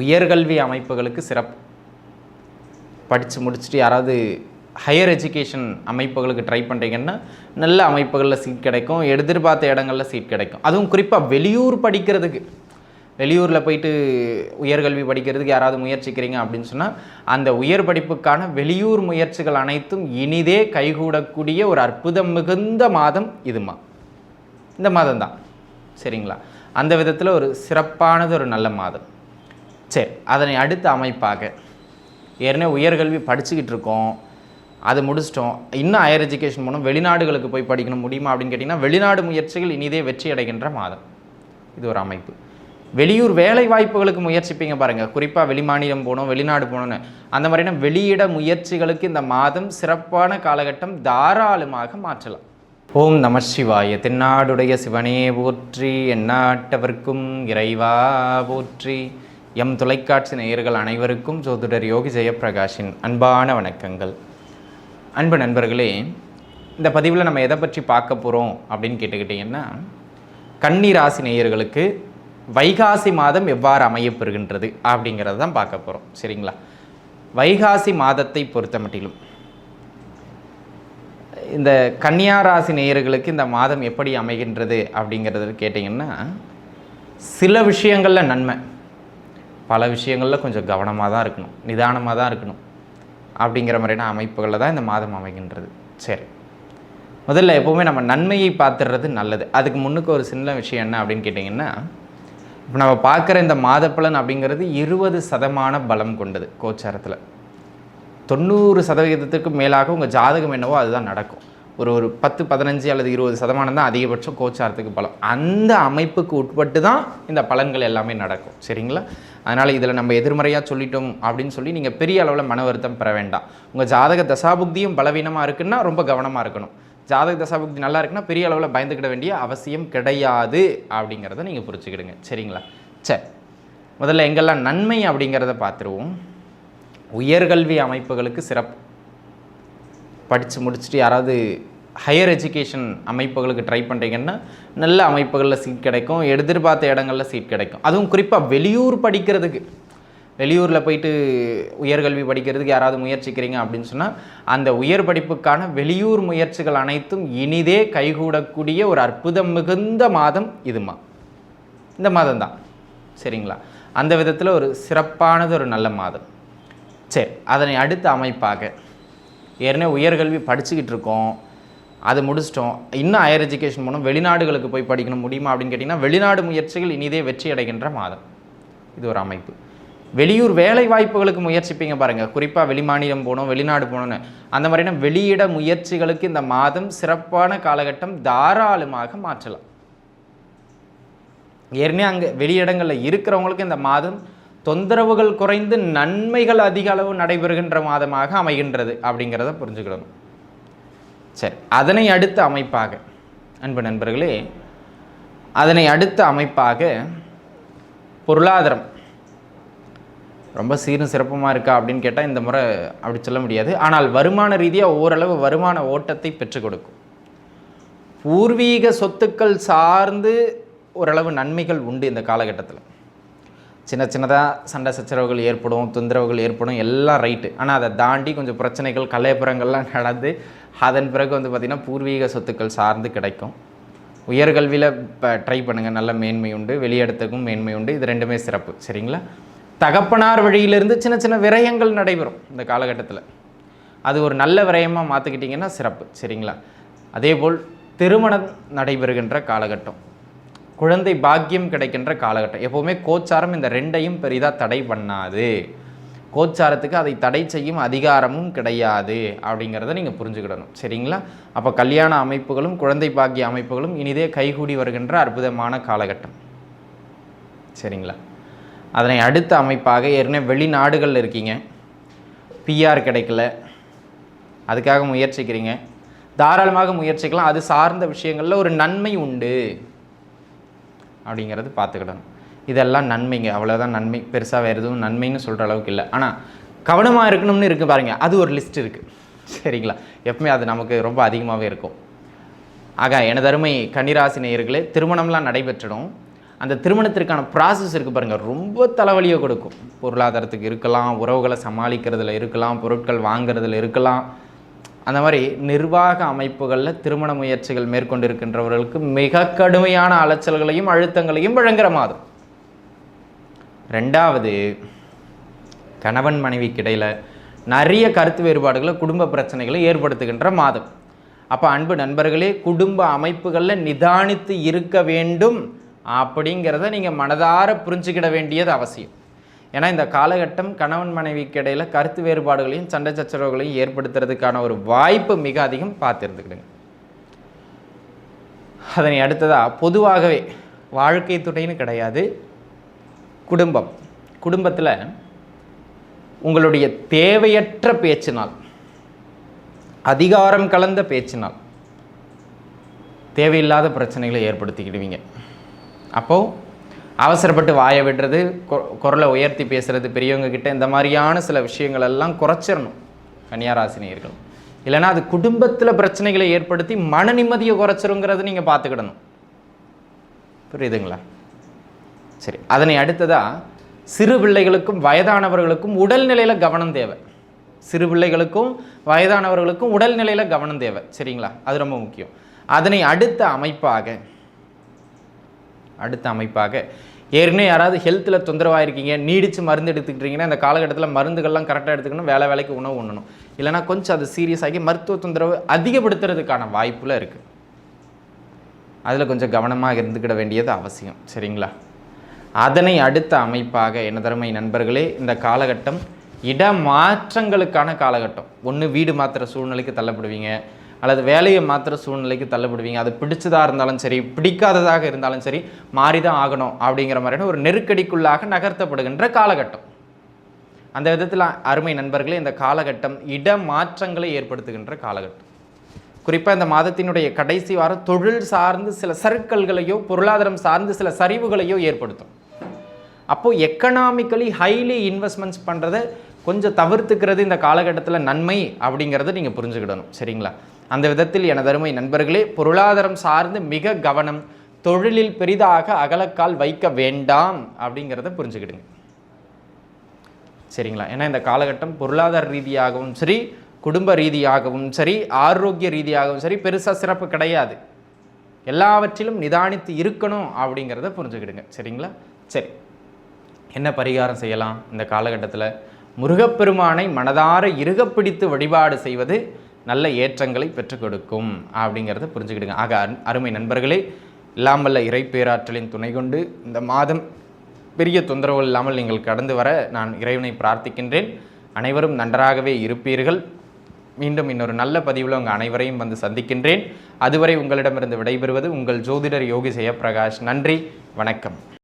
உயர்கல்வி அமைப்புகளுக்கு சிறப்பு. படித்து முடிச்சுட்டு யாராவது ஹையர் எஜுகேஷன் அமைப்புகளுக்கு ட்ரை பண்ணுறீங்கன்னா நல்ல அமைப்புகளில் சீட் கிடைக்கும். எதிர்பார்த்த இடங்களில் சீட் கிடைக்கும். அதுவும் குறிப்பாக வெளியூர் படிக்கிறதுக்கு. வெளியூரில் போயிட்டு உயர்கல்வி படிக்கிறதுக்கு யாராவது முயற்சிக்கிறீங்க அப்படின்னு சொன்னால் அந்த உயர் படிப்புக்கான வெளியூர் முயற்சிகள் அனைத்தும் இனிதே கைகூடக்கூடிய ஒரு அற்புதம் மிகுந்த மாதம் இதுமா. இந்த மாதம் தான் சரிங்களா? அந்த விதத்தில் ஒரு சிறப்பானது ஒரு நல்ல மாதம். சரி அதனை அடுத்த அமைப்பாக. ஏற்கனவே உயர்கல்வி படிச்சுக்கிட்டு இருக்கோம் அது முடிச்சிட்டோம். இன்னும் ஹையர் எஜுகேஷன் போனோம் வெளிநாடுகளுக்கு போய் படிக்கணும் முடியுமா அப்படின்னு கேட்டிங்கன்னா வெளிநாடு முயற்சிகள் இனிதே வெற்றி அடைகின்ற மாதம். இது ஒரு அமைப்பு. வெளியூர் வேலை வாய்ப்புகளுக்கு முயற்சிப்பீங்க பாருங்கள் குறிப்பாக வெளிமாநிலம் போகணும் வெளிநாடு போகணும்னு. அந்த மாதிரியான வெளியிட முயற்சிகளுக்கு இந்த மாதம் சிறப்பான காலகட்டம் தாராளமாக மாற்றலாம். ஓம் நம சிவாய. தென்னாடுடைய சிவனே போற்றி எந்நாட்டவர்க்கும் இறைவா போற்றி. எம் தொலைக்காட்சி நேயர்கள் அனைவருக்கும் ஜோதிடர் யோகி ஜெயப்பிரகாஷின் அன்பான வணக்கங்கள். அன்பு நண்பர்களே இந்த பதிவில் நம்ம எதை பற்றி பார்க்க போகிறோம் அப்படின்னு கேட்டுக்கிட்டிங்கன்னா கன்னி ராசி நேயர்களுக்கு வைகாசி மாதம் எவ்வாறு அமையப்பெறுகின்றது அப்படிங்கிறத தான் பார்க்க போகிறோம் சரிங்களா? வைகாசி மாதத்தை பொறுத்த மட்டிலும் இந்த கன்னியா ராசி நேயர்களுக்கு இந்த மாதம் எப்படி அமைகின்றது அப்படிங்கிறது கேட்டிங்கன்னா சில விஷயங்களில் நன்மை. பல விஷயங்களில் கொஞ்சம் கவனமாக தான் இருக்கணும் நிதானமாக தான் இருக்கணும். அப்படிங்கிற மாதிரியான அமைப்புகளில் தான் இந்த மாதம் அமைகின்றது. சரி. முதல்ல எப்போவுமே நம்ம நன்மையை பார்த்துடுறது நல்லது. அதுக்கு முன்னுக்கு ஒரு சின்ன விஷயம் என்ன அப்படின்னு கேட்டிங்கன்னா இப்போ நம்ம பார்க்குற இந்த மாதப்பலன் அப்படிங்கிறது இருபது சதமான பலம் கொண்டது கோச்சாரத்தில். தொண்ணூறு சதவீதத்துக்கு மேலாக உங்கள் ஜாதகம் என்னவோ அதுதான் நடக்கும். ஒரு ஒரு பத்து பதினஞ்சு அல்லது இருபது சதமானம் தான் அதிகபட்சம் கோச்சாரத்துக்கு பலம். அந்த அமைப்புக்கு உட்பட்டு தான் இந்த பலன்கள் எல்லாமே நடக்கும். சரிங்களா? அதனால் இதில் நம்ம எதிர்மறையாக சொல்லிட்டோம் அப்படின்னு சொல்லி நீங்கள் பெரிய அளவில் மன வருத்தம் பெற வேண்டாம். உங்கள் ஜாதக தசாபுக்தியும் பலவீனமாக இருக்குன்னா ரொம்ப கவனமாக இருக்கணும். ஜாதக தசாபுக்தி நல்லா இருக்குன்னா பெரிய அளவில் பயந்துக்கிட வேண்டிய அவசியம் கிடையாது அப்படிங்கிறத நீங்கள் புரிச்சுக்கிடுங்க சரிங்களா? சரி முதல்ல எங்கெல்லாம் நன்மை அப்படிங்கிறத பார்த்துருவோம். உயர்கல்வி அமைப்புகளுக்கு சிறப்பு. படித்து முடிச்சுட்டு யாராவது ஹையர் எஜுகேஷன் அமைப்புகளுக்கு ட்ரை பண்ணுறீங்கன்னா நல்ல அமைப்புகளில் சீட் கிடைக்கும் எதிர்பார்த்த இடங்களில் சீட் கிடைக்கும். அதுவும் குறிப்பாக வெளியூர் படிக்கிறதுக்கு. வெளியூரில் போயிட்டு உயர்கல்வி படிக்கிறதுக்கு யாராவது முயற்சிக்கிறீங்க அப்படின்னு சொன்னால் அந்த உயர் படிப்புக்கான வெளியூர் முயற்சிகள் அனைத்தும் இனிதே கைகூடக்கூடிய ஒரு அற்புதம் மிகுந்த மாதம் இதுமா. இந்த மாதம் தான் சரிங்களா? அந்த விதத்தில் ஒரு சிறப்பானது ஒரு நல்ல மாதம். சரி அதனை அடுத்த அமைப்பாக. ஏற்கனவே உயர்கல்வி படிச்சுக்கிட்டு இருக்கோம். அது முடிச்சிட்டோம். இன்னும் ஹையர் எஜுகேஷன் போனோம் வெளிநாடுகளுக்கு போய் படிக்கணும். முடியுமா அப்படின்னு கேட்டிங்கன்னா வெளிநாடு முயற்சிகள் இனிதே வெற்றி அடைகின்ற மாதம். இது ஒரு அமைப்பு. வெளியூர் வேலை வாய்ப்புகளுக்கு முயற்சிப்பீங்க பாருங்கள் குறிப்பாக வெளிமாநிலம் போகணும் வெளிநாடு போகணும்னு. அந்த மாதிரியான வெளியிட முயற்சிகளுக்கு இந்த மாதம் சிறப்பான காலகட்டம் தாராளமாக மாற்றலாம். ஏற்கனவே அங்கே வெளியிடங்களில் இருக்கிறவங்களுக்கு இந்த மாதம் தொந்தரவுகள் குறைந்து நன்மைகள் அதிக அளவு நடைபெறுகின்ற மாதமாக அமைகின்றது அப்படிங்கிறத புரிஞ்சுக்கிடணும் சரி அதனை அடுத்த அமைப்பாக அன்பு நண்பர்களே அதனை அடுத்த அமைப்பாக பொருளாதாரம். ரொம்ப சீரும் சிறப்புமாக இருக்கா அப்படின்னு கேட்டால் இந்த முறை அப்படி சொல்ல முடியாது. ஆனால் வருமான ரீதியாக ஓரளவு வருமான ஓட்டத்தை பெற்றுக் கொடுக்கும். பூர்வீக சொத்துக்கள் சார்ந்து ஓரளவு நன்மைகள் உண்டு இந்த காலகட்டத்தில். சின்ன சின்னதாக சண்டை சச்சரவுகள் ஏற்படும் தொந்தரவுகள் ஏற்படும் எல்லாம் ரைட்டு ஆனால் அதை தாண்டி கொஞ்சம் பிரச்சனைகள் கலையப்புறங்கள்லாம் நடந்து அதன் பிறகு வந்து பார்த்திங்கன்னா பூர்வீக சொத்துக்கள் சார்ந்து கிடைக்கும். உயர்கல்வியில் இப்போ ட்ரை பண்ணுங்கள் நல்ல மேன்மை உண்டு வெளியிடத்துக்கும் மேன்மை உண்டு. இது ரெண்டுமே சிறப்பு. சரிங்களா? தகப்பனார் வழியிலிருந்து சின்ன சின்ன விரயங்கள் நடைபெறும் இந்த காலகட்டத்தில். அது ஒரு நல்ல விரயமாக மாற்றிக்கிட்டிங்கன்னா சிறப்பு. சரிங்களா? அதேபோல் திருமணம் நடைபெறுகின்ற காலகட்டம். குழந்தை பாக்கியம் கிடைக்கின்ற காலகட்டம். எப்போவுமே கோச்சாரம் இந்த ரெண்டையும் பெரிதாக தடை பண்ணாது. கோச்சாரத்துக்கு அதை தடை செய்யும் அதிகாரமும் கிடையாது அப்படிங்கிறத நீங்கள் புரிஞ்சுக்கிடணும். சரிங்களா? அப்போ கல்யாண அமைப்புகளும் குழந்தை பாக்கிய அமைப்புகளும் இனிதே கைகூடி வருகின்ற அற்புதமான காலகட்டம். சரிங்களா? அதனை அடுத்த அமைப்பாக ஏற்கனவே வெளிநாடுகளில் இருக்கீங்க. பிஆர் கிடைக்கல. அதுக்காக முயற்சிக்கிறீங்க. தாராளமாக முயற்சிக்கலாம். அது சார்ந்த விஷயங்களில் ஒரு நன்மை உண்டு. அப்படிங்கிறது பார்த்துக்கிடணும். இதெல்லாம் நன்மைங்க. அவ்வளோதான் நன்மை. பெருசாக வேறு எதுவும் நன்மைன்னு சொல்கிற அளவுக்கு இல்லை. ஆனால் கவனமாக இருக்கணும்னு இருக்குது பாருங்கள் அது ஒரு லிஸ்ட் இருக்குது சரிங்களா? எப்பவுமே அது நமக்கு ரொம்ப அதிகமாகவே இருக்கும். ஆக எனது அருமை கன்னிராசி நேயர்களே திருமணம்லாம் நடைபெற்றிடும். அந்த திருமணத்திற்கான ப்ராசஸ் இருக்குது பாருங்கள் ரொம்ப தலைவலியை கொடுக்கும். பொருளாதாரத்துக்கு இருக்கலாம் உறவுகளை சமாளிக்கிறதுல இருக்கலாம் பொருட்கள் வாங்குறதுல இருக்கலாம். அந்த மாதிரி நிர்வாக அமைப்புகளில் திருமண முயற்சிகள் மேற்கொண்டிருக்கின்றவர்களுக்கு மிக கடுமையான அலைச்சல்களையும் அழுத்தங்களையும் வழங்குற மாதம் ரெண்டாவது கணவன் மனைவிக்கு இடையில் நிறைய கருத்து வேறுபாடுகளை குடும்ப பிரச்சனைகளை ஏற்படுத்துகின்ற மாதம் அப்போ அன்பு நண்பர்களே குடும்ப அமைப்புகளில் நிதானித்து இருக்க வேண்டும் அப்படிங்கிறத நீங்கள் மனதார புரிஞ்சுக்கிட வேண்டியது அவசியம். ஏன்னா இந்த காலகட்டம் கணவன் மனைவிக்கு இடையில் கருத்து வேறுபாடுகளையும் சண்டை சச்சரவுகளையும் ஏற்படுத்துறதுக்கான ஒரு வாய்ப்பு மிக அதிகம் பார்த்துருந்துக்கிடுங்க. அதனை அடுத்ததாக பொதுவாகவே வாழ்க்கை துணைன்னு கிடையாது குடும்பம். குடும்பத்தில் உங்களுடைய தேவையற்ற பேச்சினால் அதிகாரம் கலந்த பேச்சினால் தேவையில்லாத பிரச்சனைகளை ஏற்படுத்திக்கிடுவீங்க. அப்போது அவசரப்பட்டு வாயை விடுறது கொ- குரலை உயர்த்தி பேசுறது பெரியவங்க கிட்ட இந்த மாதிரியான சில விஷயங்கள் எல்லாம் குறைச்சிடணும் கன்னியாராசினியர்கள் இல்லைன்னா அது குடும்பத்தில் பிரச்சனைகளை ஏற்படுத்தி மன நிம்மதியை குறைச்சிருங்கிறது நீங்கள் பார்த்துக்கிடணும். புரியுதுங்களா? சரி அதனை அடுத்ததாக சிறு பிள்ளைகளுக்கும் வயதானவர்களுக்கும் உடல்நிலையில் கவனம் தேவை. சிறு பிள்ளைகளுக்கும் வயதானவர்களுக்கும் உடல்நிலையில் கவனம் தேவை சரிங்களா? அது ரொம்ப முக்கியம். அதனை அடுத்த அமைப்பாக அடுத்த அமைப்பாக. ஏற்கனவே யாராவது ஹெல்த்தில் தொந்தரவாக இருக்கீங்க நீடிச்சு மருந்து எடுத்துக்கிட்டீங்கன்னா இந்த காலகட்டத்தில் மருந்துகள்லாம் கரெக்டாக எடுத்துக்கணும் வேலை வேலைக்கு உணவு உண்ணணும். இல்லைன்னா கொஞ்சம் அது சீரியஸ் ஆகி மருத்துவ தொந்தரவு அதிகப்படுத்துறதுக்கான வாய்ப்புலாம் இருக்குது அதில் கொஞ்சம் கவனமாக இருந்துக்கிட வேண்டியது அவசியம் சரிங்களா? அதனை அடுத்த அமைப்பாக என்ன தருமை நண்பர்களே இந்த காலகட்டம் இடமாற்றங்களுக்கான காலகட்டம். ஒன்று வீடு மாற்றுற சூழ்நிலைக்கு தள்ளப்படுவீங்க அல்லது வேலையை மாத்திர சூழ்நிலைக்கு தள்ளப்படுவீங்க. அது பிடிச்சதாக இருந்தாலும் சரி பிடிக்காததாக இருந்தாலும் சரி மாறி தான் ஆகணும் அப்படிங்கிற மாதிரியான ஒரு நெருக்கடிக்குள்ளாக நகர்த்தப்படுகின்ற காலகட்டம். அந்த விதத்தில் அருமை நண்பர்களே இந்த காலகட்டம் இட மாற்றங்களை ஏற்படுத்துகின்ற காலகட்டம். குறிப்பாக இந்த மாதத்தினுடைய கடைசி வாரம் தொழில் சார்ந்து சில சருக்கல்களையோ பொருளாதாரம் சார்ந்து சில சரிவுகளையோ ஏற்படுத்தும். அப்போது எக்கனாமிக்கலி ஹைலி இன்வெஸ்ட்மெண்ட்ஸ் பண்ணுறதை கொஞ்சம் தவிர்த்துக்கிறது இந்த காலகட்டத்தில் நன்மை அப்படிங்கிறத நீங்கள் புரிஞ்சுக்கிடணும். சரிங்களா? அந்த விதத்தில் எனது அருமை நண்பர்களே பொருளாதாரம் சார்ந்து மிக கவனம் தொழிலில் பெரிதாக அகலக்கால் வைக்க வேண்டாம் அப்படிங்கிறத புரிஞ்சுக்கிடுங்க. சரிங்களா? ஏன்னா இந்த காலகட்டம் பொருளாதார ரீதியாகவும் சரி குடும்ப ரீதியாகவும் சரி ஆரோக்கிய ரீதியாகவும் சரி பெருசாக சிறப்பு கிடையாது. எல்லாவற்றிலும் நிதானித்து இருக்கணும் அப்படிங்கிறத புரிஞ்சுக்கிடுங்க. சரிங்களா? சரி. என்ன பரிகாரம் செய்யலாம்? இந்த காலகட்டத்தில் முருகப்பெருமானை மனதார இறுகப் பிடித்து வழிபாடு செய்வது நல்ல ஏற்றங்களை பெற்றுக் கொடுக்கும் அப்படிங்கிறத புரிஞ்சுக்கிடுங்க. ஆக அருமை நண்பர்களே இல்லாமல்ல இறைப்பேராற்றலின் இறை பேராற்றலின் துணை கொண்டு இந்த மாதம் பெரிய தொந்தரவு இல்லாமல் நீங்கள் கடந்து வர நான் இறைவனை பிரார்த்திக்கின்றேன். அனைவரும் நன்றாகவே இருப்பீர்கள். மீண்டும் இன்னொரு நல்ல பதிவில் உங்கள் அனைவரையும் வந்து சந்திக்கின்றேன். அதுவரை உங்களிடமிருந்து விடைபெறுவது உங்கள் ஜோதிடர் யோகி ஜெயபிரகாஷ் நன்றி வணக்கம்.